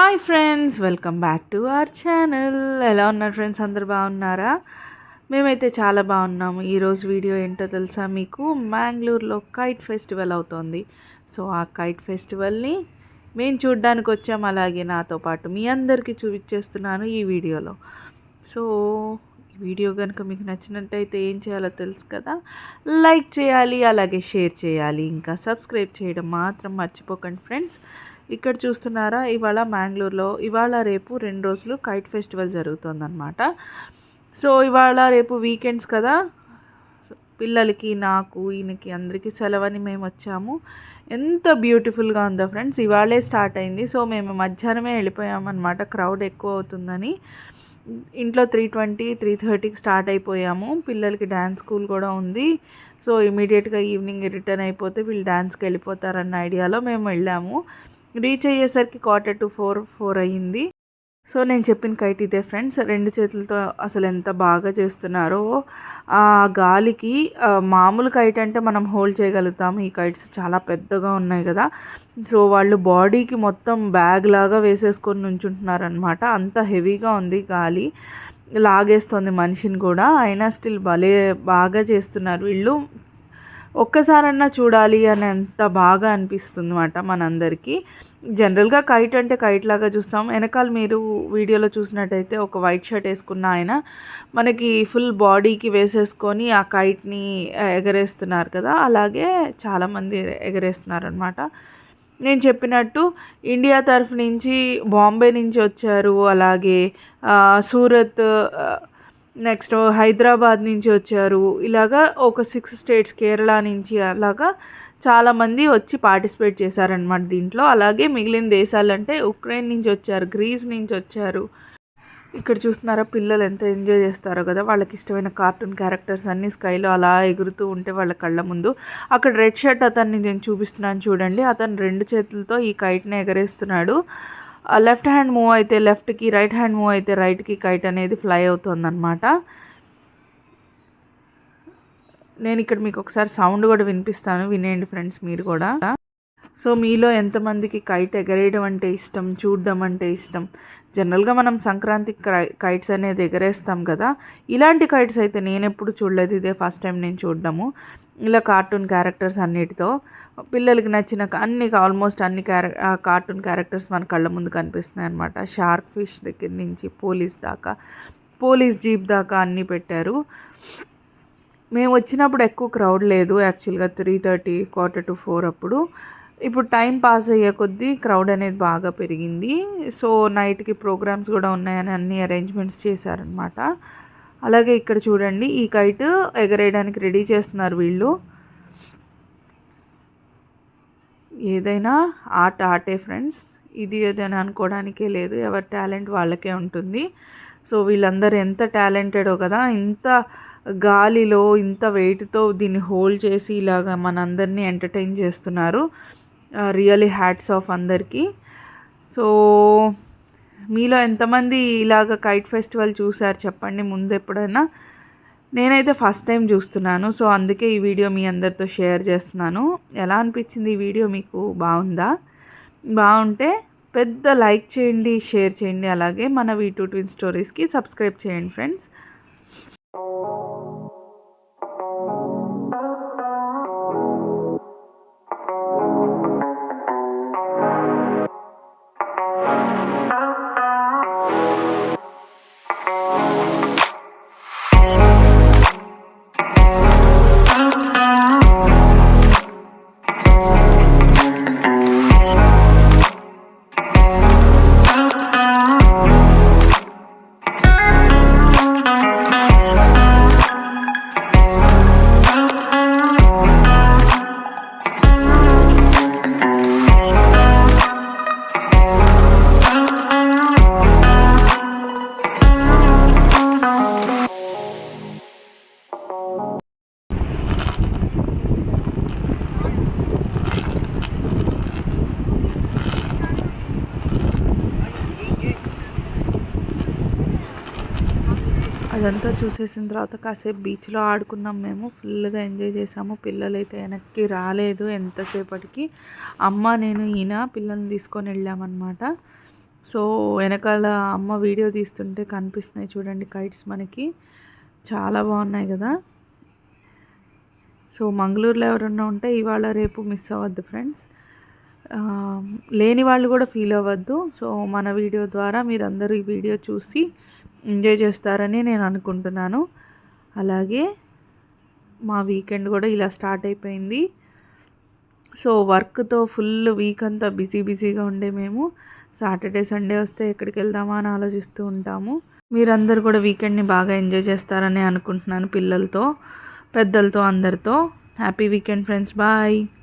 Hi friends welcome back to our channel. ఎలా ఉన్నారు friends? అందరు బాగున్నారా? మేమైతే చాలా బాగున్నాము. ఈరోజు వీడియో ఏంటో తెలుసా మీకు? మ్యాంగ్లూర్లో కైట్ ఫెస్టివల్ అవుతోంది. సో ఆ కైట్ ఫెస్టివల్ని మేము చూడ్డానికి వచ్చాము. అలాగే నాతో పాటు మీ అందరికీ చూపించేస్తున్నాను ఈ వీడియోలో. సో వీడియో కనుక మీకు నచ్చినట్టయితే ఏం చేయాలో తెలుసు కదా? లైక్ చేయాలి అలాగే షేర్ చేయాలి. ఇంకా సబ్స్క్రైబ్ చేయడం మాత్రం మర్చిపోకండి ఫ్రెండ్స్. ఇక్కడ చూస్తున్నారా ఇవాళ మ్యాంగ్లూర్లో ఇవాళ రేపు రెండు రోజులు కైట్ ఫెస్టివల్ జరుగుతుందన్నమాట. సో ఇవాళ రేపు వీకెండ్స్ కదా? పిల్లలకి నాకు ఈయనకి అందరికీ సెలవని మేము వచ్చాము. ఎంత బ్యూటిఫుల్గా ఉందో ఫ్రెండ్స్ ఇవాళే స్టార్ట్ అయింది. సో మేము మధ్యాహ్నమే వెళ్ళిపోయామన్నమాట. క్రౌడ్ ఎక్కువ అవుతుందని. ఇంట్లో త్రీ ట్వంటీ త్రీ థర్టీకి స్టార్ట్ అయిపోయాము. పిల్లలకి డ్యాన్స్ స్కూల్ కూడా ఉంది. సో ఇమీడియట్గా ఈవినింగ్ రిటర్న్ అయిపోతే వీళ్ళు డ్యాన్స్కి వెళ్ళిపోతారన్న ఐడియాలో మేము వెళ్ళాము. రీచ్ అయ్యేసరికి క్వార్టర్ టు ఫోర్ ఫోర్ అయ్యింది. సో నేను చెప్పిన కైట్ ఇదే ఫ్రెండ్స్. రెండు చేతులతో అసలు ఎంత బాగా చేస్తున్నారో. ఆ గాలికి మామూలు కైట్ అంటే మనం హోల్డ్ చేయగలుగుతాం. ఈ కైట్స్ చాలా పెద్దగా ఉన్నాయి కదా. సో వాళ్ళు బాడీకి మొత్తం బ్యాగ్ లాగా వేసేసుకొని నుంచుంటున్నారనమాట అంత హెవీగా ఉంది గాలి. లాగేస్తుంది మనిషిని కూడా. అయినా స్టిల్ భలే బాగా చేస్తున్నారు వీళ్ళు. ఒక్కసారన్నా చూడాలి అని ఎంత బాగా అనిపిస్తుంది అనమాట మనందరికీ. జనరల్గా కైట్ అంటే కైట్ లాగా చూస్తాం. వెనకాల మీరు వీడియోలో చూసినట్టయితే ఒక వైట్ షర్ట్ వేసుకున్న ఆయన మనకి ఫుల్ బాడీకి వేసేసుకొని ఆ కైట్ని ఎగరేస్తున్నారు కదా. అలాగే చాలామంది ఎగరేస్తున్నారు అనమాట నేను చెప్పినట్టు ఇండియా తరఫు నుంచి బాంబే నుంచి వచ్చారు. అలాగే సూరత్ నెక్స్ట్ హైదరాబాద్ నుంచి వచ్చారు. ఇలాగా ఒక సిక్స్ స్టేట్స్ కేరళ నుంచి అలాగా చాలామంది వచ్చి పార్టిసిపేట్ చేశారనమాట దీంట్లో. అలాగే మిగిలిన దేశాలంటే ఉక్రెయిన్ నుంచి వచ్చారు గ్రీస్ నుంచి వచ్చారు. ఇక్కడ చూస్తున్నారా పిల్లలు ఎంత ఎంజాయ్ చేస్తారో కదా వాళ్ళకి ఇష్టమైన కార్టూన్ క్యారెక్టర్స్ అన్ని స్కైలో అలా ఎగురుతూ ఉంటే వాళ్ళ కళ్ళ ముందు. అక్కడ రెడ్ షర్ట్ అతన్ని నేను చూపిస్తున్నాను చూడండి. అతను రెండు చేతులతో ఈ కైట్ని ఎగరేస్తున్నాడు. లెఫ్ట్ హ్యాండ్ మూవ్ అయితే లెఫ్ట్కి రైట్ హ్యాండ్ మూవ్ అయితే రైట్కి కైట్ అనేది ఫ్లై అవుతుందన్నమాట. నేను ఇక్కడ మీకు ఒకసారి సౌండ్ కూడా వినిపిస్తాను. వినేయండి ఫ్రెండ్స్ మీరు కూడా. సో మీలో ఎంతమందికి కైట్ ఎగరేయడం అంటే ఇష్టం? చూడడం అంటే ఇష్టం? జనరల్గా మనం సంక్రాంతి కైట్స్ అనేది ఎగరేస్తాం కదా. ఇలాంటి కైట్స్ అయితే నేను ఎప్పుడు చూడలేదు. ఇదే ఫస్ట్ టైం నేను చూడడము. ఇలా కార్టూన్ క్యారెక్టర్స్ అన్నిటితో. పిల్లలకి నచ్చిన అన్ని ఆల్మోస్ట్ అన్ని క్యారె కార్టూన్ క్యారెక్టర్స్ మన కళ్ళ ముందు కనిపిస్తున్నాయి అనమాట షార్క్ ఫిష్ దగ్గర నుంచి పోలీస్ దాకా పోలీస్ జీప్ దాకా అన్నీ పెట్టారు. మేము వచ్చినప్పుడు ఎక్కువ క్రౌడ్ లేదు యాక్చువల్గా three thirty quarter to four అప్పుడు. ఇప్పుడు టైం పాస్ అయ్యే కొద్దీ క్రౌడ్ అనేది బాగా పెరిగింది. సో నైట్కి ప్రోగ్రామ్స్ కూడా ఉన్నాయని అన్ని అరేంజ్మెంట్స్ చేశారనమాట అలాగే ఇక్కడ చూడండి ఈ కైట్ ఎగరేయడానికి రెడీ చేస్తున్నారు వీళ్ళు. ఏదైనా ఆట ఆటే ఫ్రెండ్స్ ఇది ఏదైనా అనుకోవడానికే లేదు. ఎవరి టాలెంట్ వాళ్ళకే ఉంటుంది. సో వీళ్ళందరూ ఎంత టాలెంటెడో కదా ఇంత గాలిలో ఇంత వెయిట్తో దీన్ని హోల్డ్ చేసి ఇలాగ మనందరినీ ఎంటర్టైన్ చేస్తున్నారు. రియలీ హ్యాట్స్ ఆఫ్ అందరికీ. సో మీలో ఎంతమంది ఇలాగ కైట్ ఫెస్టివల్ చూసారు చెప్పండి ముందు ఎప్పుడైనా. నేనైతే ఫస్ట్ టైం చూస్తున్నాను సో అందుకే ఈ వీడియో మీ అందరితో షేర్ చేస్తున్నాను. ఎలా అనిపించింది ఈ వీడియో మీకు? బాగుందా? బాగుంటే పెద్ద లైక్ చేయండి షేర్ చేయండి. అలాగే మన వీ టూ ట్విన్ స్టోరీస్కి సబ్స్క్రైబ్ చేయండి ఫ్రెండ్స్. అదంతా చూసేసిన తర్వాత కాసేపు బీచ్లో ఆడుకున్నాం మేము. ఫుల్గా ఎంజాయ్ చేసాము పిల్లలు అయితే వెనక్కి రాలేదు ఎంతసేపటికి. అమ్మ నేను ఈయన పిల్లల్ని తీసుకొని వెళ్ళామన్నమాట. సో వెనకాల అమ్మ వీడియో తీస్తుంటే కనిపిస్తున్నాయి చూడండి కైట్స్ మనకి. చాలా బాగున్నాయి కదా. సో మంగళూరులో ఎవరన్నా ఉంటే ఇవాళ రేపు మిస్ అవ్వద్దు ఫ్రెండ్స్. లేని వాళ్ళు కూడా ఫీల్ అవ్వద్దు. సో మన వీడియో ద్వారా మీరందరూ ఈ వీడియో చూసి ఎంజాయ్ చేస్తారని నేను అనుకుంటున్నాను. అలాగే మా వీకెండ్ కూడా ఇలా స్టార్ట్ అయిపోయింది. సో వర్క్తో ఫుల్ వీక్ అంతా బిజీ బిజీగా ఉండే మేము. సాటర్డే సండే వస్తే ఎక్కడికి వెళ్దామా అని ఆలోచిస్తూ ఉంటాము. మీరందరూ కూడా వీకెండ్ని బాగా ఎంజాయ్ చేస్తారని అనుకుంటున్నాను పిల్లలతో పెద్దలతో అందరితో. Happy weekend friends. బాయ్.